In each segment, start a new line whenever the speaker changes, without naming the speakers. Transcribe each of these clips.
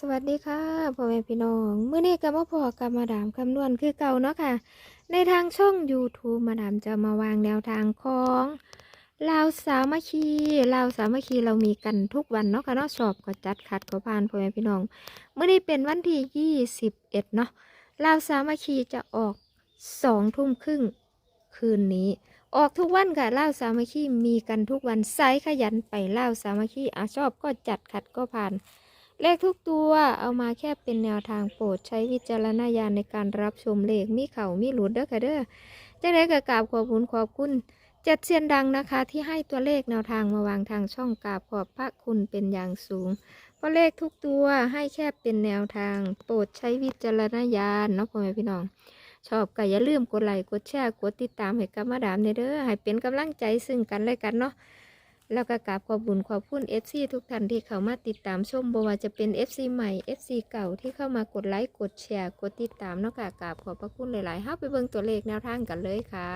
สวัสดีค่ะพ่อแม่พี่น้องเมื่อนี้ก็มาพอกับมาดามคำนวณคือเก่าเนาะค่ะ ในทางช่อง YouTube มาดามจะมาวางแนวทางของลาวสามัคคีลาวสามัคคีเรามีกันทุกวันเนาะค่ะเนาะสอบก็จัดขัดก็ผ่านพ่อแม่พี่น้องเมื่อนี้เป็นวันที่ 21 เนาะลาวสามัคคีจะออกสองทุ่มครึ่งคืนนี้ ออกทุกวันค่ะเล่าสามัคคีมีกันทุกวันไซส์ขยันไปเล่าสามัคคีอาชอบก็จัดขัดก็ผ่าน เลขทุกตัวเอามาแค่เป็นแนวทางโปรดใช้วิจารณญาณในการรับชมเลขมีเข่ามีหลุดเด้อค่ะเด้อจะได้กระกาบขอบคุณขอบคุณเจ็ดเซียนดังนะคะที่ให้ตัวเลขแนวทางมาวางทางช่องกราบขอบพระคุณเป็นอย่างสูง เพราะเลขทุกตัวให้แค่เป็นแนวทาง โปรดใช้วิจารณญาณเนาะพ่อแม่พี่น้อง ชอบก็อย่าลืมกดไลค์กดแชร์กดติดตามให้กับมาดามเด้อให้เป็นกำลังใจซึ่งกันและกันเนาะ แล้วก็กราบขอบบุญขอบคุณ FC ทุกท่านที่เข้ามาติดตามชมบ่ว่าจะเป็น FC ใหม่ FC เก่าที่เข้ามากดไลค์กดแชร์ กดติดตามเนาะค่ะกราบขอบพระคุณหลายๆเฮาไปเบิ่งตัวเลขแนวทางกันเลยค่ะ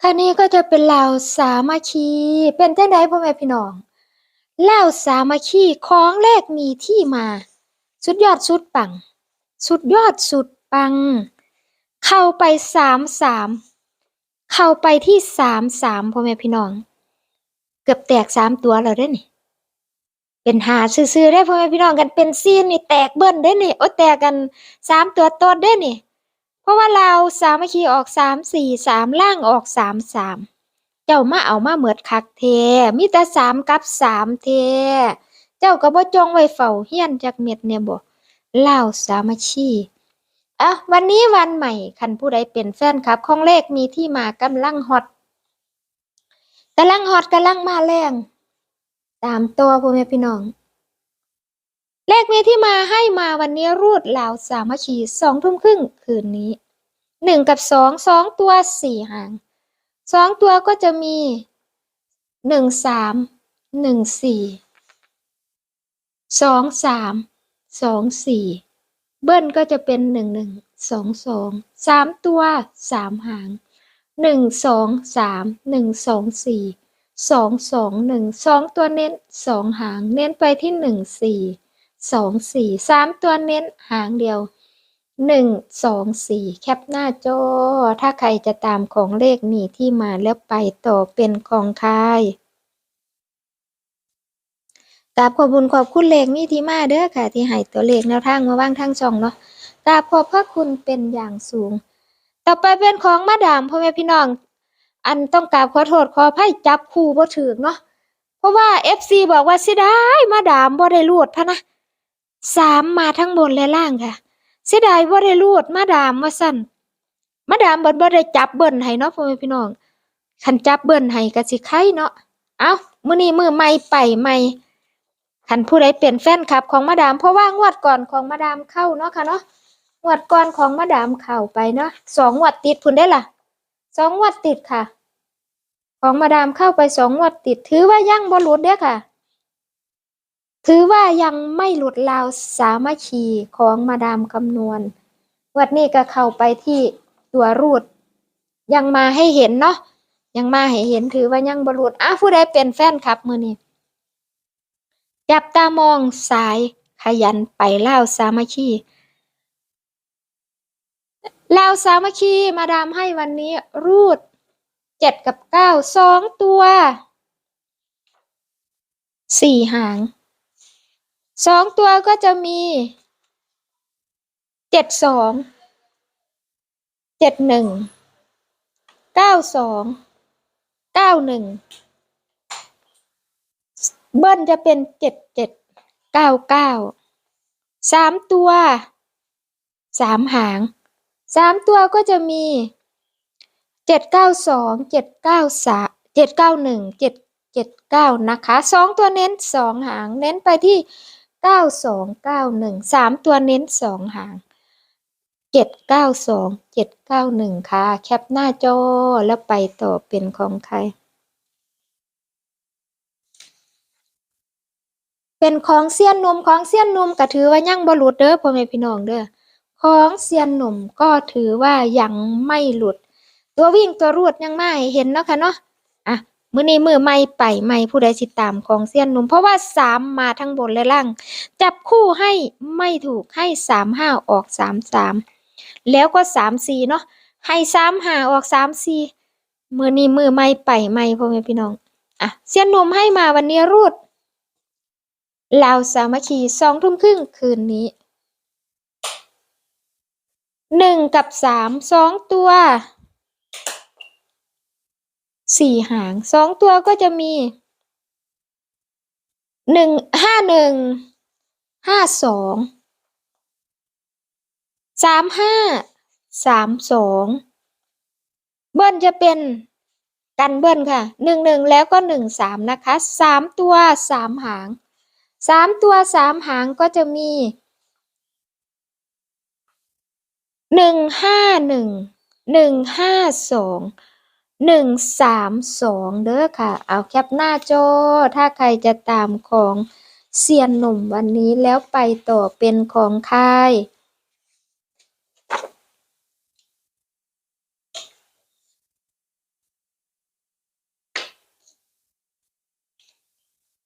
ค่ะนี้ก็จะเป็นเหล่าสามัคคี เป็นเจังไดพ่อแม่พี่น้องเหล่าสามัคคีของเลขมีที่มา สุดยอดสุดปัง สุดยอดสุดปัง เข้าไปสามสามเข้าไปที่สามสามพ่อแม่พี่น้อง เกือบแตกสามตัวแล้วเด้อนี่เป็นหาซื่อๆได้พ่อแม่พี่น้องกันเป็นซีนนี่แตกเบิ้ลได้อนี่โอ้แตกกันสามตัวต้นได้อนี่เพราะว่าเราสามัคคีออกสามสี่สามล่างออกสามสามเจ้ามาเอามาเหมือดคักเทมีแต่สามกับสามเท เจ้าก็บ่จงไว้เฝ้าเฮียนจักเม็ดเนี่ยบ่เล่าสามัคคีอะวันนี้วันใหม่คันผู้ใดเป็นแฟนคลับของเลขมีที่มากำลังฮอต กำลังฮอตกำลังมาแรงตามตัวพ่อแม่พี่น้อง เลขเมที่มาให้มาวันนี้รูดลาวสามัคคีสองทุ่มครึ่งคืนนี้หนึ่งกับสองสองตัวสี่หางสองตัวก็จะมีหนึ่งสามหนึ่งสี่สองสามสองสี่เบิ้ลก็จะเป็นหนึ่งหนึ่งสองสองสามตัวสามหาง หนึ่งสองสามหนึ่งสองสี่สองสองหนึ่งสองตัวเน้นสองหางเน้นไปที่หนึ่งสี่สองสี่สามตัวเน้นหางเดียวหนึ่งสองสี่แคปหน้าจอ ถ้าใครจะตามของเลขมีที่มาแล้วไปต่อเป็นของครกราบขอบคุญขอบคุณเลขมีที่มาเด้อค่ะ ที่ให้ตัวเลขแนวทางมาว่างทางช่องเนาะกราบขอบพระคุณเป็นอย่างสูง ต่อไปเป็นของมาดามพ่อแม่พี่น้อง อันต้องกราบขอโทษขออภัยจับคู่บ่ถึกเนาะเพราะว่า FC บอกว่าเสียดายมาดามบ่ได้รูดพะนะสามมาทั้งบนและล่างค่ะ เสียดายบ่ได้รูดมาดามว่าสั่นมาดามเบิดบ่ได้จับเบิ่นให้เนาะพ่อแม่พี่น้องคันจับเบิ่นให้ก็สิไข่เนาะเอ้ามื้อนี้มื้อใหม่ไปใหม่คันผู้ใดเป็นแฟนคลับของมาดามเพราะว่างวดก่อนของมาดามเข้าเนาะค่ะเนาะ งวดก่อนของมาดามเข่าไปเนาะสองงวดติดพุ่นได้ล่ะสองงวดติดค่ะ ของมาดามเข้าไปสองงวดติด ถือว่ายังบ่หลุดเด้อค่ะ ถือว่ายังไม่หลุดราวสามัคคีของมาดามคำนวณงวดนี้ก็เข้าไปที่ตัวรูด ยังมาให้เห็นเนาะยังมาให้เห็นถือว่ายังบ่หลุดอะผู้ใดเป็นแฟนคลับมือนี้จับตามองสายขยันไปเล่าวสามัคคี แลาวสามัคคีมาดามให้วันนี้รูดเจ็ดกับเก้าสองตัวสี่หางสองตัวก็จะมีเจ็ดสองเจ็ดหนึ่งเก้าสองเก้าหนึ่งเบิ้ลจะเป็นเจ็ดเจ็ดเก้าเก้าสามตัวสามหาง สามตัวก็จะมีเจ็ดเก้าสองเจ็ดเก้าสาเจ็ดเก้าหนึ่งเจ็ดเจ็ดเก้านะคะสองตัวเน้นสองหาง เน้นไปที่เก้าสองเก้าหนึ่งสามตัวเน้นสองหางเจ็ดเก้าสองเจ็ดเก้าหนึ่งค่ะ แคปหน้าจอแล้วไปต่อเป็นของใคร เป็นของเสี้ยนนุ่มของเสี้ยนนุ่มก็ถือว่ายั่งบ่หลุดเด้อพ่อแม่พี่น้องเด้อ ของเซียนหนุ่มก็ถือว่ายังไม่หลุด ตัววิ่งตัวรูดยังไม่เห็นเนาะค่ะเนาะอะมือนี้มือใหม่ไปใหม่ผู้ใดสิตามของเซียนหนุ่ม เพราะว่าสามมาทั้งบนและล่าง จับคู่ให้ไม่ถูกให้สามห้าออกสามสามแล้วก็สามสี่เนาะให้สามห้าออกสามสี่มือนี้มือใหม่ไปใหม่พ่อแม่พี่น้องอะเซียนหนุ่มให้มาวันนี้รูดลาวสามัคคีสองทุ่มครึ่งคืนนี้ หนึ่งกับสามสองตัวสี่หางสองตัวก็จะมีหนึ่งห้าหนึ่งห้าสองสามห้าสามสองเบิ้ลจะเป็นกันเบิ้ลค่ะหนึ่งหนึ่งแล้วก็หนึ่งสามนะคะสามตัวสามหางสามตัวสามหางก็จะมี หนึ่งห้าหนึ่งหนึ่งห้าสองหนึ่งสามสองเด้อค่ะ เอาแคปหน้าจอถ้าใครจะตามของเซียนหนุ่มวันนี้แล้วไปต่อเป็นของค่าย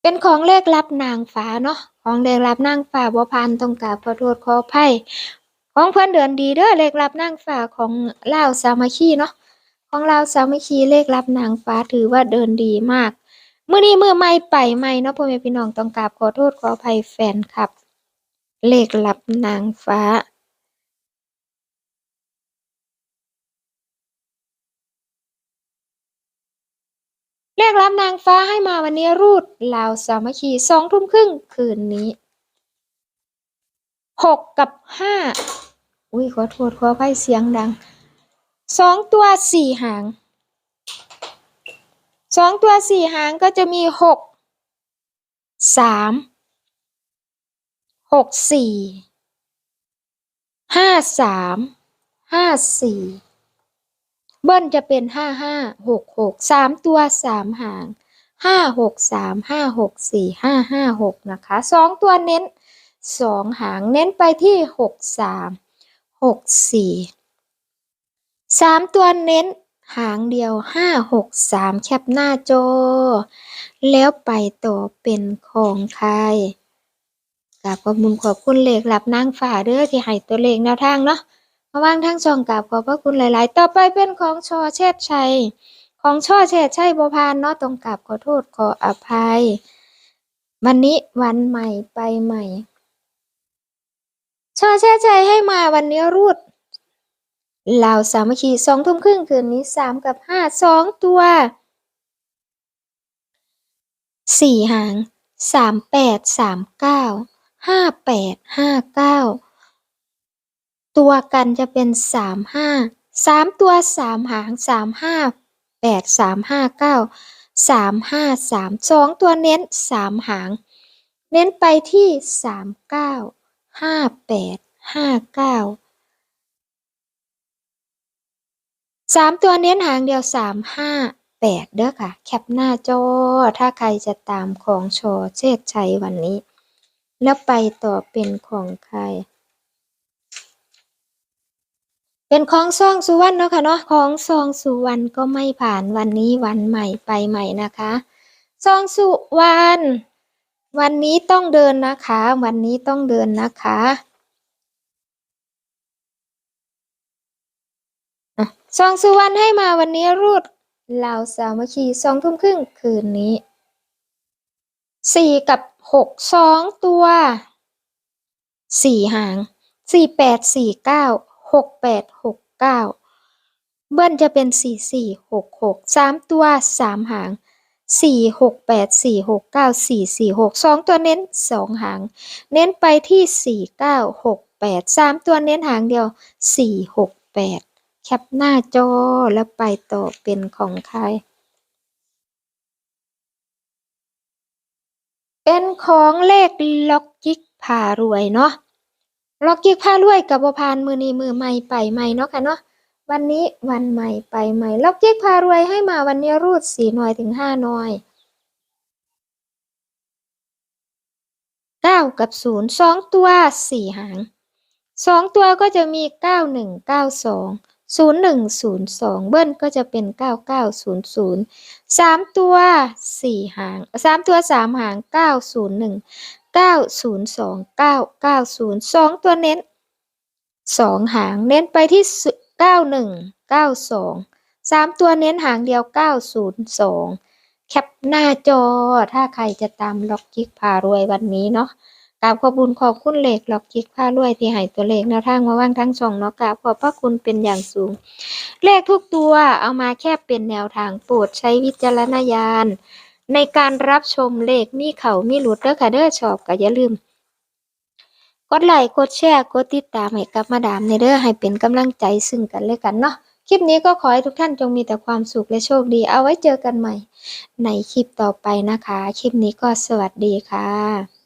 เป็นของเลขลับนางฟ้าเนาะของเลขลับนางฟ้าบ่พันต้องกราบขอโทษขออภัย ของเพื่อนเดือนดีเด้อเลขลับนางฟ้าของลาวสามัคคีเนาะของลาวสามัคคีเลขลับนางฟ้าถือว่าเดินดีมากมื้อนี้มื้อใหม่ไปใหม่เนาะพ่อแม่พี่น้องต้องกราบขอโทษขออภัยแฟนคลับ เลขลับนางฟ้าเลขรับนางฟ้าให้มาวันนี้รูดลาวสามัคคีสองทุ่มครึ่งคืนนี้หกกับห้า อุ้ยขอโทษขออภัยเสียงดังสองตัวสี่หางสองตัวสี่หางก็จะมีหกสามหกสี่ห้าสามห้าสี่เบิ้ลจะเป็นห้าห้าหกหกสามตัวสามหางห้าหกสามห้าหกสี่ห้าห้าหกนะคะสองตัวเน้นสองหางเน้นไปที่หกสาม หกสี่สามตัวเน้นหางเดียวห้าหกสามแคปหน้าจอ แล้วไปต่อเป็นของใครกราบขอบคุณขอบคุณเลขหลับนางฝ่าเด้อที่ให้ตัวเลขแนวทางเนาะมาวางทั้งสองกับขอบพระคุณหลาย ๆ ต่อไปเป็นของชอเชษชัย ของช่อเชษชัยบพานเนาะตรงกับขอโทษขออภัย วันนี้วันใหม่ไปใหม่ ชอเชษชัยให้มาวันนี้รูดลาวสามัคคีสองทุ่มครึ่งคืนนี้สามกับห้าสองตัวสี่หางสามแปดสามเก้าห้าแปดห้าเก้าตัวกันจะเป็นสามห้าสามตัวสามหางสามห้าแปดสามห้าเก้าสามห้าสามสองตัวเน้นสามหาง เน้นไปที่สามเก้า ห้าแปดห้าเก้าสามตัวเน้นหางเดียวสามห้าแปดเด้อค่ะ แคปหน้าจอ ถ้าใครจะตามของชอเชษชัยวันนี้ แล้วไปต่อเป็นของใคร เป็นของซองสุวรรณเนาะค่ะเนาะของซองสุวรรณก็ไม่ผ่านวันนี้วันใหม่ไปใหม่นะคะ ซองสุวรรณ วันนี้ต้องเดินนะคะ วันนี้ต้องเดินนะคะอะซองสุวรรณให้มาวันนี้รูดลาวสามัคคีสองทุ่มครึ่งคืนนี้สี่กับหกสองตัวสี่หางสี่แปดสี่เก้าหกแปดหกเก้าเบิ้ลจะเป็นสี่สี่หกหกสามตัวสามหาง สี่หกแปดสี่หกเก้าสี่สี่หกสองตัวเน้นสองหาง เน้นไปที่สี่เก้าหกแปดสามตัวเน้นหางเดียวสี่หกแปดแคปหน้าจอแล้วไปต่อเป็นของใคร เป็นของเลขล็อกจิกพารวยเนาะล็อกกิกพารวยกับบพานมือนีมือใหม่ไปใหม่เนาะค่ะเนาะ วันนี้วันใหม่ไปใหม่ล็อกเกิกพารวยให้มาวันนี้รูดสี่หน่วยถึงห้าหน่วยเก้ากับศูนย์สองตัวสี่หางสองตัวก็จะมีเก้าหนึ่งเก้าสองศูนย์หนึ่งศูนย์สองเบิ้ลก็จะเป็นเก้าเก้าศูนย์ศูนย์สามตัวสี่หางสามตัวสามหางเก้าศูนย์หนึ่งเก้าศูนย์สองเก้าเก้าศูนย์สองตัวเน้นสองหางเน้นไปที่ เก้าหนึ่งเก้าสองสามตัวเน้นหางเดียวเก้าศูนย์สองแคปหน้าจอ ถ้าใครจะตามล็อกจิกพารวยวันนี้เนาะกราบขอบคุญขอบคุณเลขหลอกจิกผ้ารวยที่ให้ตัวเลขแนวทางมาว่างทั้งช่องเนาะกราบขอบพระคุณเป็นอย่างสูง เลขทุกตัวเอามาแค่เป็นแนวทางโปรดใช้วิจารณญาณในการรับชมเลขมีเขามีหลุดเด้อค่ะเด้อชอบก็อย่าลืม กดไลค์กดแชร์กดติดตามให้กับมาดามในเด้อให้เป็นกำลังใจซึ่งกันและกันเนาะคลิปนี้ก็ขอให้ทุกท่านจงมีแต่ความสุขและโชคดี เอาไว้เจอกันใหม่ ในคลิปต่อไปนะคะ คลิปนี้ก็สวัสดีค่ะ